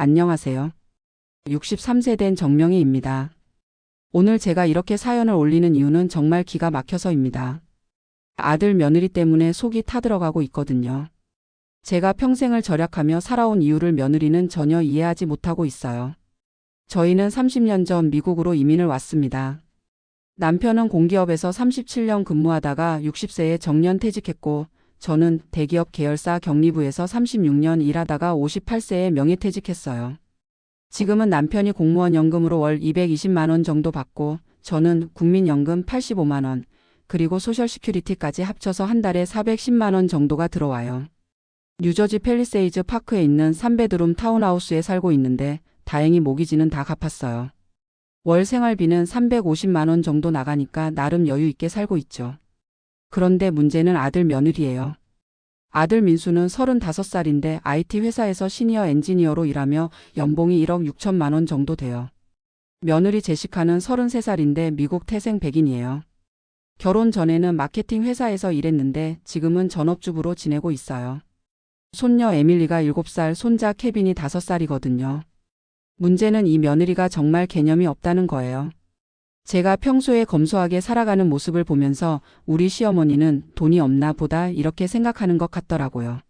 안녕하세요. 63세 된 정명희입니다. 오늘 제가 이렇게 사연을 올리는 이유는 정말 기가 막혀서입니다. 아들 며느리 때문에 속이 타들어가고 있거든요. 제가 평생을 절약하며 살아온 이유를 며느리는 전혀 이해하지 못하고 있어요. 저희는 30년 전 미국으로 이민을 왔습니다. 남편은 공기업에서 37년 근무하다가 60세에 정년 퇴직했고, 저는 대기업 계열사 격리부에서 36년 일하다가 58세에 명예퇴직했어요. 지금은 남편이 공무원 연금으로 월 220만 원 정도 받고, 저는 국민연금 85만 원, 그리고 소셜시큐리티까지 합쳐서 한 달에 410만 원 정도가 들어와요. 뉴저지 팰리세이즈 파크에 있는 3베드룸 타운하우스에 살고 있는데, 다행히 모기지는 다 갚았어요. 월 생활비는 350만 원 정도 나가니까 나름 여유 있게 살고 있죠. 그런데 문제는 아들 며느리예요. 아들 민수는 35살인데 IT 회사에서 시니어 엔지니어로 일하며 연봉이 1억 6천만 원 정도 돼요. 며느리 제시카는 33살인데 미국 태생 백인이에요. 결혼 전에는 마케팅 회사에서 일했는데 지금은 전업주부로 지내고 있어요. 손녀 에밀리가 7살, 손자 케빈이 5살이거든요. 문제는 이 며느리가 정말 개념이 없다는 거예요. 제가 평소에 검소하게 살아가는 모습을 보면서 우리 시어머니는 돈이 없나 보다 이렇게 생각하는 것 같더라고요.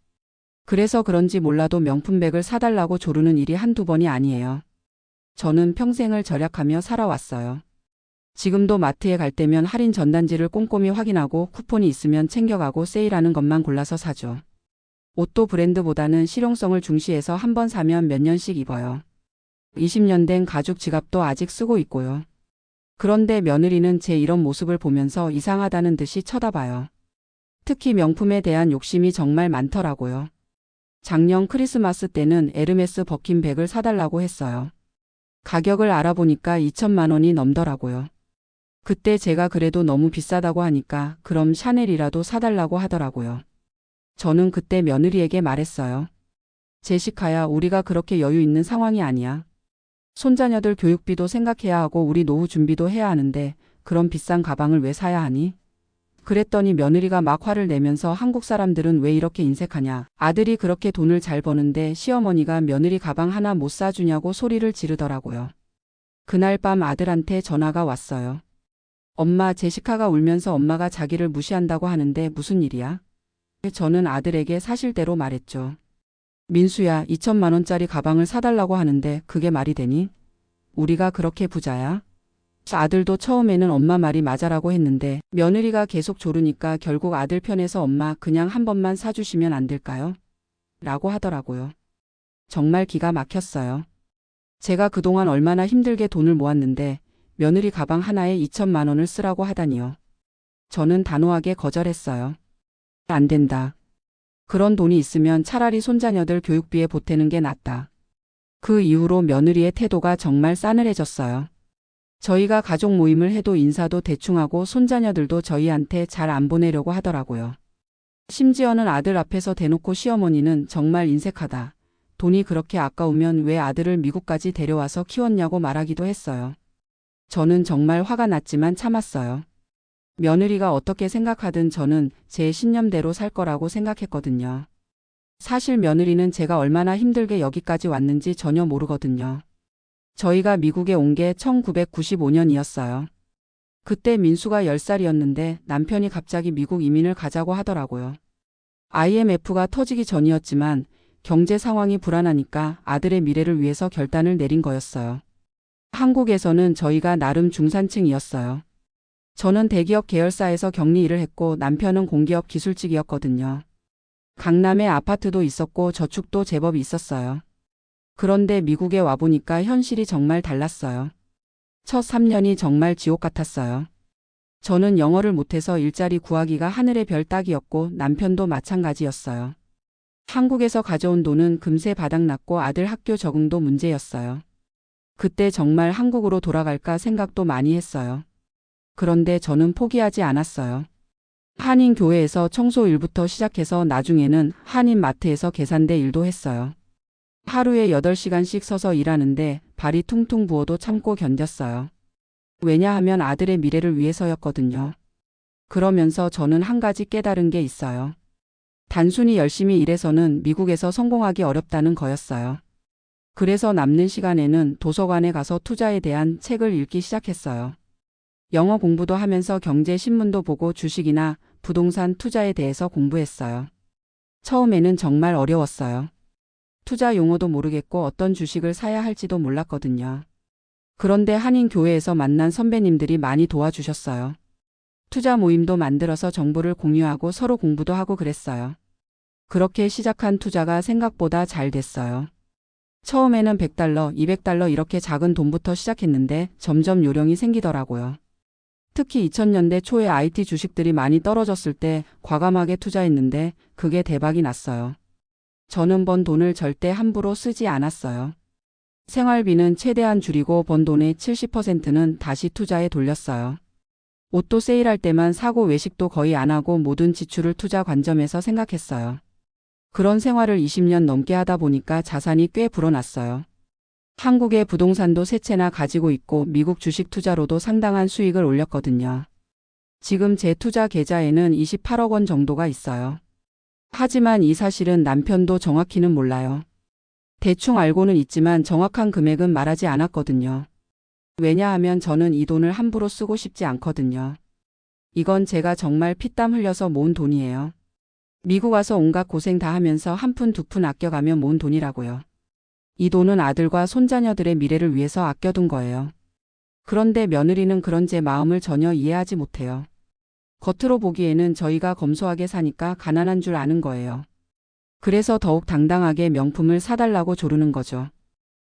그래서 그런지 몰라도 명품백을 사달라고 조르는 일이 한두 번이 아니에요. 저는 평생을 절약하며 살아왔어요. 지금도 마트에 갈 때면 할인 전단지를 꼼꼼히 확인하고 쿠폰이 있으면 챙겨가고 세일하는 것만 골라서 사죠. 옷도 브랜드보다는 실용성을 중시해서 한 번 사면 몇 년씩 입어요. 20년 된 가죽 지갑도 아직 쓰고 있고요. 그런데 며느리는 제 이런 모습을 보면서 이상하다는 듯이 쳐다봐요. 특히 명품에 대한 욕심이 정말 많더라고요. 작년 크리스마스 때는 에르메스 버킨 백을 사달라고 했어요. 가격을 알아보니까 2천만 원이 넘더라고요. 그때 제가 그래도 너무 비싸다고 하니까 그럼 샤넬이라도 사달라고 하더라고요. 저는 그때 며느리에게 말했어요. 제시카야, 우리가 그렇게 여유 있는 상황이 아니야. 손자녀들 교육비도 생각해야 하고 우리 노후 준비도 해야 하는데 그런 비싼 가방을 왜 사야 하니? 그랬더니 며느리가 막 화를 내면서 한국 사람들은 왜 이렇게 인색하냐. 아들이 그렇게 돈을 잘 버는데 시어머니가 며느리 가방 하나 못 사주냐고 소리를 지르더라고요. 그날 밤 아들한테 전화가 왔어요. 엄마 제시카가 울면서 엄마가 자기를 무시한다고 하는데 무슨 일이야? 저는 아들에게 사실대로 말했죠. 민수야, 2천만 원짜리 가방을 사달라고 하는데 그게 말이 되니? 우리가 그렇게 부자야? 아들도 처음에는 엄마 말이 맞아라고 했는데 며느리가 계속 조르니까 결국 아들 편에서 엄마 그냥 한 번만 사주시면 안 될까요? 라고 하더라고요. 정말 기가 막혔어요. 제가 그동안 얼마나 힘들게 돈을 모았는데 며느리 가방 하나에 2천만 원을 쓰라고 하다니요. 저는 단호하게 거절했어요. 안 된다. 그런 돈이 있으면 차라리 손자녀들 교육비에 보태는 게 낫다. 그 이후로 며느리의 태도가 정말 싸늘해졌어요. 저희가 가족 모임을 해도 인사도 대충하고 손자녀들도 저희한테 잘 안 보내려고 하더라고요. 심지어는 아들 앞에서 대놓고 시어머니는 정말 인색하다. 돈이 그렇게 아까우면 왜 아들을 미국까지 데려와서 키웠냐고 말하기도 했어요. 저는 정말 화가 났지만 참았어요. 며느리가 어떻게 생각하든 저는 제 신념대로 살 거라고 생각했거든요. 사실 며느리는 제가 얼마나 힘들게 여기까지 왔는지 전혀 모르거든요. 저희가 미국에 온 게 1995년이었어요. 그때 민수가 10살이었는데 남편이 갑자기 미국 이민을 가자고 하더라고요. IMF가 터지기 전이었지만 경제 상황이 불안하니까 아들의 미래를 위해서 결단을 내린 거였어요. 한국에서는 저희가 나름 중산층이었어요. 저는 대기업 계열사에서 격리 일을 했고 남편은 공기업 기술직이었거든요. 강남에 아파트도 있었고 저축도 제법 있었어요. 그런데 미국에 와보니까 현실이 정말 달랐어요. 첫 3년이 정말 지옥 같았어요. 저는 영어를 못해서 일자리 구하기가 하늘의 별 따기였고 남편도 마찬가지였어요. 한국에서 가져온 돈은 금세 바닥났고 아들 학교 적응도 문제였어요. 그때 정말 한국으로 돌아갈까 생각도 많이 했어요. 그런데 저는 포기하지 않았어요. 한인 교회에서 청소 일부터 시작해서 나중에는 한인 마트에서 계산대 일도 했어요. 하루에 8시간씩 서서 일하는데 발이 퉁퉁 부어도 참고 견뎠어요. 왜냐하면 아들의 미래를 위해서였거든요. 그러면서 저는 한 가지 깨달은 게 있어요. 단순히 열심히 일해서는 미국에서 성공하기 어렵다는 거였어요. 그래서 남는 시간에는 도서관에 가서 투자에 대한 책을 읽기 시작했어요. 영어 공부도 하면서 경제 신문도 보고 주식이나 부동산 투자에 대해서 공부했어요. 처음에는 정말 어려웠어요. 투자 용어도 모르겠고 어떤 주식을 사야 할지도 몰랐거든요. 그런데 한인교회에서 만난 선배님들이 많이 도와주셨어요. 투자 모임도 만들어서 정보를 공유하고 서로 공부도 하고 그랬어요. 그렇게 시작한 투자가 생각보다 잘 됐어요. 처음에는 100달러, 200달러 이렇게 작은 돈부터 시작했는데 점점 요령이 생기더라고요. 특히 2000년대 초에 IT 주식들이 많이 떨어졌을 때 과감하게 투자했는데 그게 대박이 났어요. 저는 번 돈을 절대 함부로 쓰지 않았어요. 생활비는 최대한 줄이고 번 돈의 70%는 다시 투자에 돌렸어요. 옷도 세일할 때만 사고 외식도 거의 안 하고 모든 지출을 투자 관점에서 생각했어요. 그런 생활을 20년 넘게 하다 보니까 자산이 꽤 불어났어요. 한국의 부동산도 세 채나 가지고 있고 미국 주식 투자로도 상당한 수익을 올렸거든요. 지금 제 투자 계좌에는 28억 원 정도가 있어요. 하지만 이 사실은 남편도 정확히는 몰라요. 대충 알고는 있지만 정확한 금액은 말하지 않았거든요. 왜냐하면 저는 이 돈을 함부로 쓰고 싶지 않거든요. 이건 제가 정말 피땀 흘려서 모은 돈이에요. 미국 와서 온갖 고생 다 하면서 한 푼 두 푼 아껴가며 모은 돈이라고요. 이 돈은 아들과 손자녀들의 미래를 위해서 아껴둔 거예요. 그런데 며느리는 그런 제 마음을 전혀 이해하지 못해요. 겉으로 보기에는 저희가 검소하게 사니까 가난한 줄 아는 거예요. 그래서 더욱 당당하게 명품을 사달라고 조르는 거죠.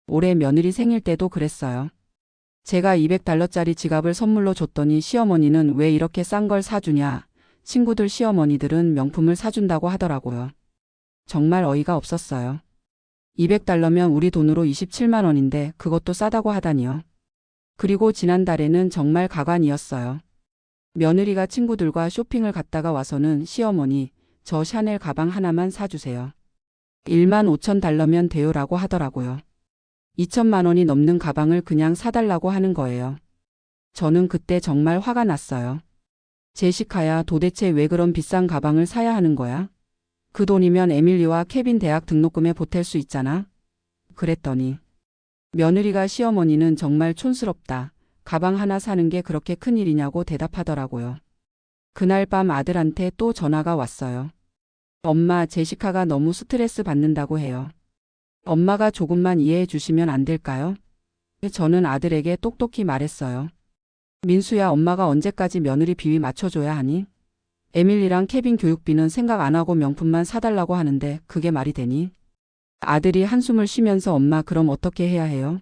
올해 며느리 생일 때도 그랬어요. 제가 200달러짜리 지갑을 선물로 줬더니 시어머니는 왜 이렇게 싼 걸 사주냐. 친구들 시어머니들은 명품을 사준다고 하더라고요. 정말 어이가 없었어요. 200달러면 우리 돈으로 27만 원인데 그것도 싸다고 하다니요. 그리고 지난달에는 정말 가관이었어요. 며느리가 친구들과 쇼핑을 갔다가 와서는 시어머니, 저 샤넬 가방 하나만 사주세요. 1만 5천 달러면 돼요라고 하더라고요. 2천만 원이 넘는 가방을 그냥 사달라고 하는 거예요. 저는 그때 정말 화가 났어요. 제시카야 도대체 왜 그런 비싼 가방을 사야 하는 거야? 그 돈이면 에밀리와 케빈 대학 등록금에 보탤 수 있잖아. 그랬더니 며느리가 시어머니는 정말 촌스럽다. 가방 하나 사는 게 그렇게 큰 일이냐고 대답하더라고요. 그날 밤 아들한테 또 전화가 왔어요. 엄마, 제시카가 너무 스트레스 받는다고 해요. 엄마가 조금만 이해해 주시면 안 될까요? 저는 아들에게 똑똑히 말했어요. 민수야, 엄마가 언제까지 며느리 비위 맞춰줘야 하니? 에밀리랑 케빈 교육비는 생각 안 하고 명품만 사달라고 하는데 그게 말이 되니? 아들이 한숨을 쉬면서 엄마 그럼 어떻게 해야 해요?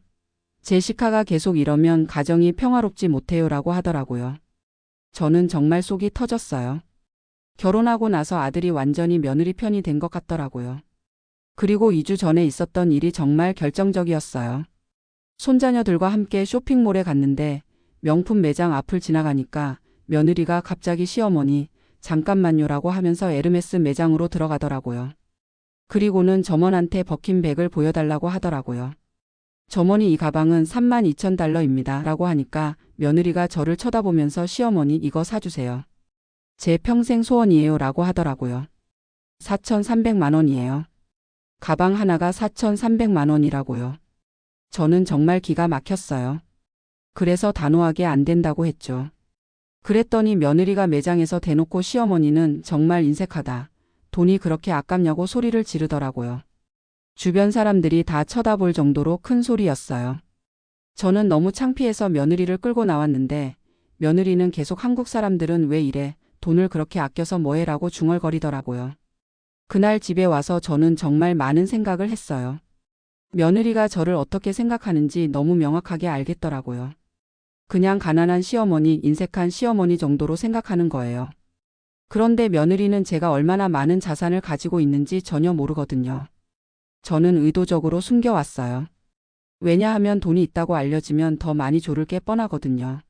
제시카가 계속 이러면 가정이 평화롭지 못해요라고 하더라고요. 저는 정말 속이 터졌어요. 결혼하고 나서 아들이 완전히 며느리 편이 된 것 같더라고요. 그리고 2주 전에 있었던 일이 정말 결정적이었어요. 손자녀들과 함께 쇼핑몰에 갔는데 명품 매장 앞을 지나가니까 며느리가 갑자기 시어머니 잠깐만요라고 하면서 에르메스 매장으로 들어가더라고요. 그리고는 점원한테 버킨 백을 보여달라고 하더라고요. 점원이 이 가방은 3만 2천 달러입니다. 라고 하니까 며느리가 저를 쳐다보면서 시어머니 이거 사주세요. 제 평생 소원이에요. 라고 하더라고요. 4,300만 원이에요. 가방 하나가 4,300만 원이라고요. 저는 정말 기가 막혔어요. 그래서 단호하게 안 된다고 했죠. 그랬더니 며느리가 매장에서 대놓고 시어머니는 정말 인색하다. 돈이 그렇게 아깝냐고 소리를 지르더라고요. 주변 사람들이 다 쳐다볼 정도로 큰 소리였어요. 저는 너무 창피해서 며느리를 끌고 나왔는데 며느리는 계속 한국 사람들은 왜 이래 돈을 그렇게 아껴서 뭐해라고 중얼거리더라고요. 그날 집에 와서 저는 정말 많은 생각을 했어요. 며느리가 저를 어떻게 생각하는지 너무 명확하게 알겠더라고요. 그냥 가난한 시어머니, 인색한 시어머니 정도로 생각하는 거예요. 그런데 며느리는 제가 얼마나 많은 자산을 가지고 있는지 전혀 모르거든요. 저는 의도적으로 숨겨왔어요. 왜냐하면 돈이 있다고 알려지면 더 많이 조를 게 뻔하거든요.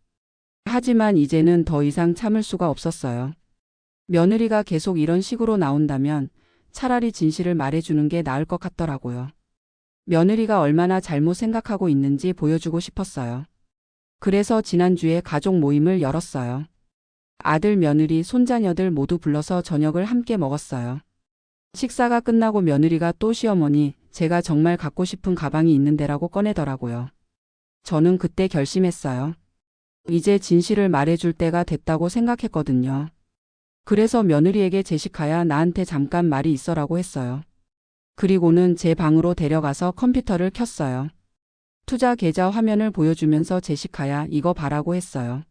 하지만 이제는 더 이상 참을 수가 없었어요. 며느리가 계속 이런 식으로 나온다면 차라리 진실을 말해주는 게 나을 것 같더라고요. 며느리가 얼마나 잘못 생각하고 있는지 보여주고 싶었어요. 그래서 지난주에 가족 모임을 열었어요. 아들, 며느리, 손자녀들 모두 불러서 저녁을 함께 먹었어요. 식사가 끝나고 며느리가 또 시어머니, 제가 정말 갖고 싶은 가방이 있는데라고 꺼내더라고요. 저는 그때 결심했어요. 이제 진실을 말해줄 때가 됐다고 생각했거든요. 그래서 며느리에게 제시카야 나한테 잠깐 말이 있어라고 했어요. 그리고는 제 방으로 데려가서 컴퓨터를 켰어요. 투자 계좌 화면을 보여주면서 제시카야 이거 봐라고 했어요.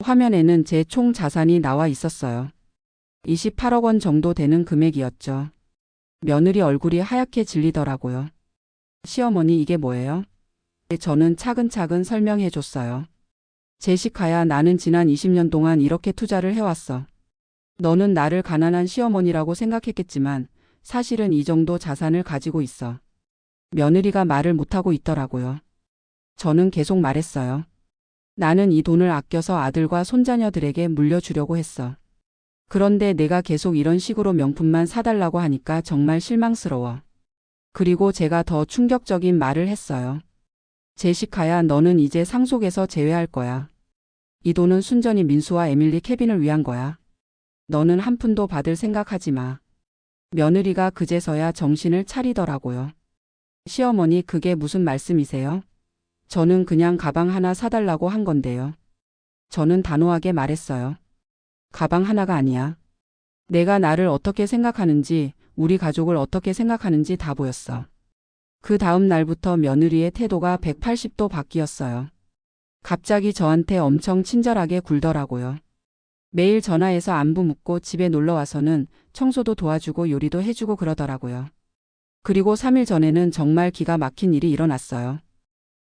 화면에는 제 총 자산이 나와 있었어요. 28억 원 정도 되는 금액이었죠. 며느리 얼굴이 하얗게 질리더라고요. 시어머니 이게 뭐예요? 저는 차근차근 설명해 줬어요. 제시카야 나는 지난 20년 동안 이렇게 투자를 해왔어. 너는 나를 가난한 시어머니라고 생각했겠지만 사실은 이 정도 자산을 가지고 있어. 며느리가 말을 못하고 있더라고요. 저는 계속 말했어요. 나는 이 돈을 아껴서 아들과 손자녀들에게 물려주려고 했어. 그런데 내가 계속 이런 식으로 명품만 사달라고 하니까 정말 실망스러워. 그리고 제가 더 충격적인 말을 했어요. 제시카야, 너는 이제 상속에서 제외할 거야. 이 돈은 순전히 민수와 에밀리 케빈을 위한 거야. 너는 한 푼도 받을 생각하지 마. 며느리가 그제서야 정신을 차리더라고요. 시어머니, 그게 무슨 말씀이세요? 저는 그냥 가방 하나 사달라고 한 건데요. 저는 단호하게 말했어요. 가방 하나가 아니야. 내가 나를 어떻게 생각하는지, 우리 가족을 어떻게 생각하는지 다 보였어. 그 다음 날부터 며느리의 태도가 180도 바뀌었어요. 갑자기 저한테 엄청 친절하게 굴더라고요. 매일 전화해서 안부 묻고 집에 놀러 와서는 청소도 도와주고 요리도 해주고 그러더라고요. 그리고 3일 전에는 정말 기가 막힌 일이 일어났어요.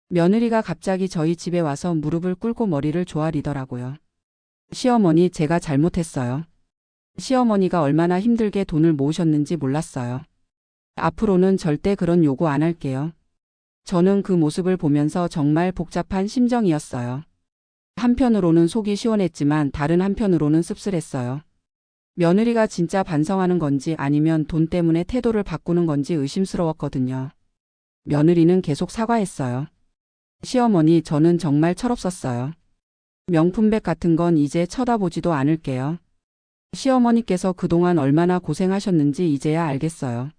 며느리가 갑자기 저희 집에 와서 무릎을 꿇고 머리를 조아리더라고요. 시어머니, 제가 잘못했어요. 시어머니가 얼마나 힘들게 돈을 모으셨는지 몰랐어요. 앞으로는 절대 그런 요구 안 할게요. 저는 그 모습을 보면서 정말 복잡한 심정이었어요. 한편으로는 속이 시원했지만 다른 한편으로는 씁쓸했어요. 며느리가 진짜 반성하는 건지 아니면 돈 때문에 태도를 바꾸는 건지 의심스러웠거든요. 며느리는 계속 사과했어요. 시어머니, 저는 정말 철없었어요. 명품백 같은 건 이제 쳐다보지도 않을게요. 시어머니께서 그동안 얼마나 고생하셨는지 이제야 알겠어요.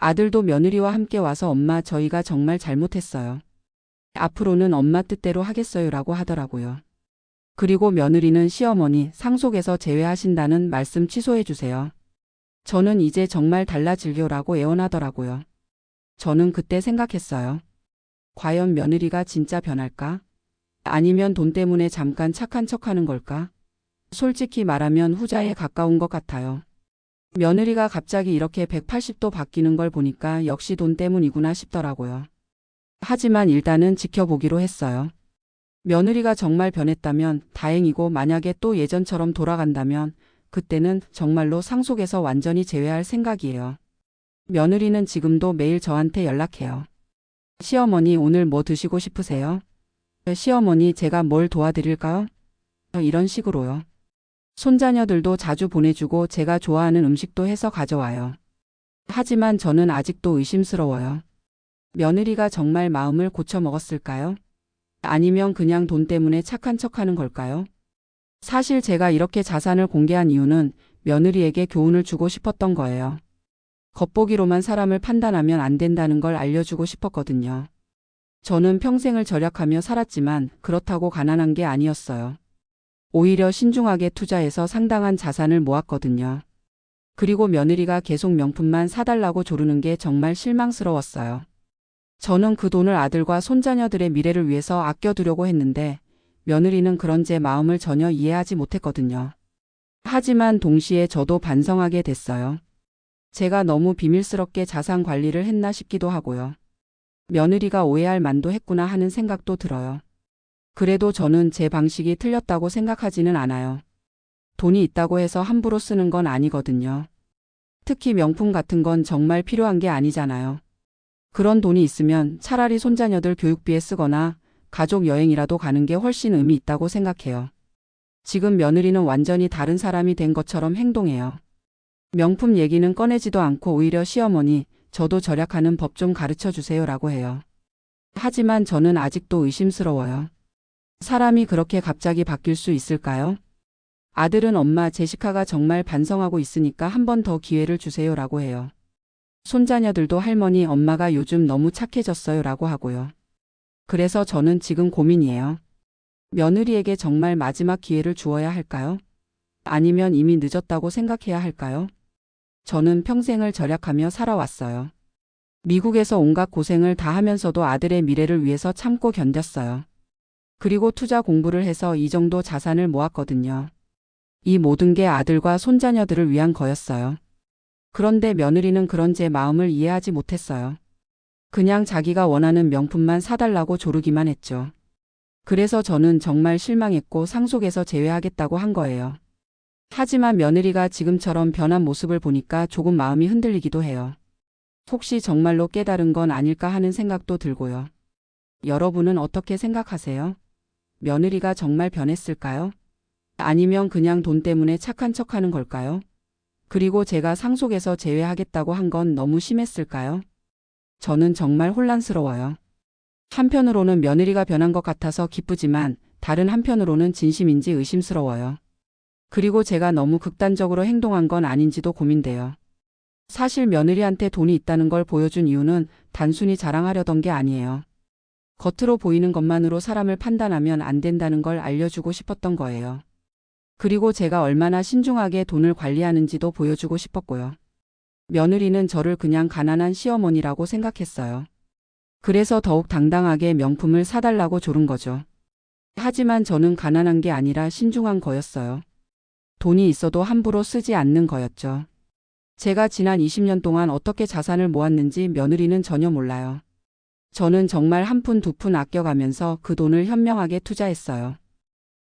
아들도 며느리와 함께 와서 엄마 저희가 정말 잘못했어요. 앞으로는 엄마 뜻대로 하겠어요라고 하더라고요. 그리고 며느리는 시어머니 상속에서 제외하신다는 말씀 취소해 주세요. 저는 이제 정말 달라질려라고 애원하더라고요. 저는 그때 생각했어요. 과연 며느리가 진짜 변할까? 아니면 돈 때문에 잠깐 착한 척 하는 걸까? 솔직히 말하면 후자에 가까운 것 같아요. 며느리가 갑자기 이렇게 180도 바뀌는 걸 보니까 역시 돈 때문이구나 싶더라고요. 하지만 일단은 지켜보기로 했어요. 며느리가 정말 변했다면 다행이고 만약에 또 예전처럼 돌아간다면 그때는 정말로 상속에서 완전히 제외할 생각이에요. 며느리는 지금도 매일 저한테 연락해요. 시어머니 오늘 뭐 드시고 싶으세요? 시어머니 제가 뭘 도와드릴까요? 이런 식으로요. 손자녀들도 자주 보내주고 제가 좋아하는 음식도 해서 가져와요. 하지만 저는 아직도 의심스러워요. 며느리가 정말 마음을 고쳐 먹었을까요? 아니면 그냥 돈 때문에 착한 척 하는 걸까요? 사실 제가 이렇게 자산을 공개한 이유는 며느리에게 교훈을 주고 싶었던 거예요. 겉보기로만 사람을 판단하면 안 된다는 걸 알려주고 싶었거든요. 저는 평생을 절약하며 살았지만 그렇다고 가난한 게 아니었어요. 오히려 신중하게 투자해서 상당한 자산을 모았거든요. 그리고 며느리가 계속 명품만 사달라고 조르는 게 정말 실망스러웠어요. 저는 그 돈을 아들과 손자녀들의 미래를 위해서 아껴두려고 했는데 며느리는 그런 제 마음을 전혀 이해하지 못했거든요. 하지만 동시에 저도 반성하게 됐어요. 제가 너무 비밀스럽게 자산 관리를 했나 싶기도 하고요. 며느리가 오해할 만도 했구나 하는 생각도 들어요. 그래도 저는 제 방식이 틀렸다고 생각하지는 않아요. 돈이 있다고 해서 함부로 쓰는 건 아니거든요. 특히 명품 같은 건 정말 필요한 게 아니잖아요. 그런 돈이 있으면 차라리 손자녀들 교육비에 쓰거나 가족 여행이라도 가는 게 훨씬 의미 있다고 생각해요. 지금 며느리는 완전히 다른 사람이 된 것처럼 행동해요. 명품 얘기는 꺼내지도 않고 오히려 시어머니, 저도 절약하는 법 좀 가르쳐 주세요 라고 해요. 하지만 저는 아직도 의심스러워요. 사람이 그렇게 갑자기 바뀔 수 있을까요? 아들은 엄마 제시카가 정말 반성하고 있으니까 한 번 더 기회를 주세요 라고 해요. 손자녀들도 할머니 엄마가 요즘 너무 착해졌어요 라고 하고요. 그래서 저는 지금 고민이에요. 며느리에게 정말 마지막 기회를 주어야 할까요? 아니면 이미 늦었다고 생각해야 할까요? 저는 평생을 절약하며 살아왔어요. 미국에서 온갖 고생을 다 하면서도 아들의 미래를 위해서 참고 견뎠어요. 그리고 투자 공부를 해서 이 정도 자산을 모았거든요. 이 모든 게 아들과 손자녀들을 위한 거였어요. 그런데 며느리는 그런 제 마음을 이해하지 못했어요. 그냥 자기가 원하는 명품만 사달라고 조르기만 했죠. 그래서 저는 정말 실망했고 상속에서 제외하겠다고 한 거예요. 하지만 며느리가 지금처럼 변한 모습을 보니까 조금 마음이 흔들리기도 해요. 혹시 정말로 깨달은 건 아닐까 하는 생각도 들고요. 여러분은 어떻게 생각하세요? 며느리가 정말 변했을까요? 아니면 그냥 돈 때문에 착한 척 하는 걸까요? 그리고 제가 상속에서 제외하겠다고 한 건 너무 심했을까요? 저는 정말 혼란스러워요. 한편으로는 며느리가 변한 것 같아서 기쁘지만 다른 한편으로는 진심인지 의심스러워요. 그리고 제가 너무 극단적으로 행동한 건 아닌지도 고민돼요. 사실 며느리한테 돈이 있다는 걸 보여준 이유는 단순히 자랑하려던 게 아니에요. 겉으로 보이는 것만으로 사람을 판단하면 안 된다는 걸 알려주고 싶었던 거예요. 그리고 제가 얼마나 신중하게 돈을 관리하는지도 보여주고 싶었고요. 며느리는 저를 그냥 가난한 시어머니라고 생각했어요. 그래서 더욱 당당하게 명품을 사달라고 조른 거죠. 하지만 저는 가난한 게 아니라 신중한 거였어요. 돈이 있어도 함부로 쓰지 않는 거였죠. 제가 지난 20년 동안 어떻게 자산을 모았는지 며느리는 전혀 몰라요. 저는 정말 한 푼 두푼 아껴가면서 그 돈을 현명하게 투자했어요.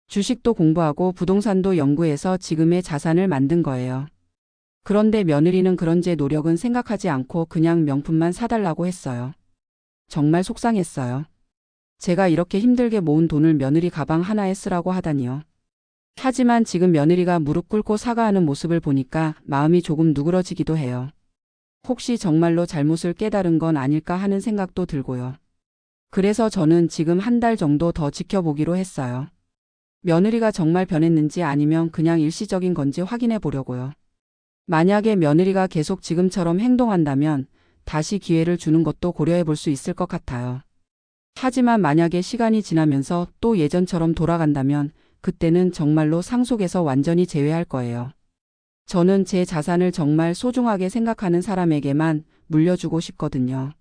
주식도 공부하고 부동산도 연구해서 지금의 자산을 만든 거예요. 그런데 며느리는 그런 제 노력은 생각하지 않고 그냥 명품만 사달라고 했어요. 정말 속상했어요. 제가 이렇게 힘들게 모은 돈을 며느리 가방 하나에 쓰라고 하다니요. 하지만 지금 며느리가 무릎 꿇고 사과하는 모습을 보니까 마음이 조금 누그러지기도 해요. 혹시 정말로 잘못을 깨달은 건 아닐까 하는 생각도 들고요. 그래서 저는 지금 한 달 정도 더 지켜보기로 했어요. 며느리가 정말 변했는지 아니면 그냥 일시적인 건지 확인해 보려고요. 만약에 며느리가 계속 지금처럼 행동한다면 다시 기회를 주는 것도 고려해 볼 수 있을 것 같아요. 하지만 만약에 시간이 지나면서 또 예전처럼 돌아간다면 그때는 정말로 상속에서 완전히 제외할 거예요. 저는 제 자산을 정말 소중하게 생각하는 사람에게만 물려주고 싶거든요.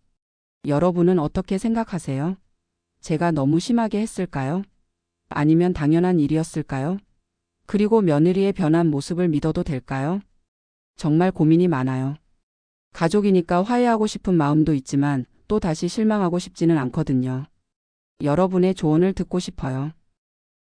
여러분은 어떻게 생각하세요? 제가 너무 심하게 했을까요? 아니면 당연한 일이었을까요? 그리고 며느리의 변한 모습을 믿어도 될까요? 정말 고민이 많아요. 가족이니까 화해하고 싶은 마음도 있지만 또 다시 실망하고 싶지는 않거든요. 여러분의 조언을 듣고 싶어요.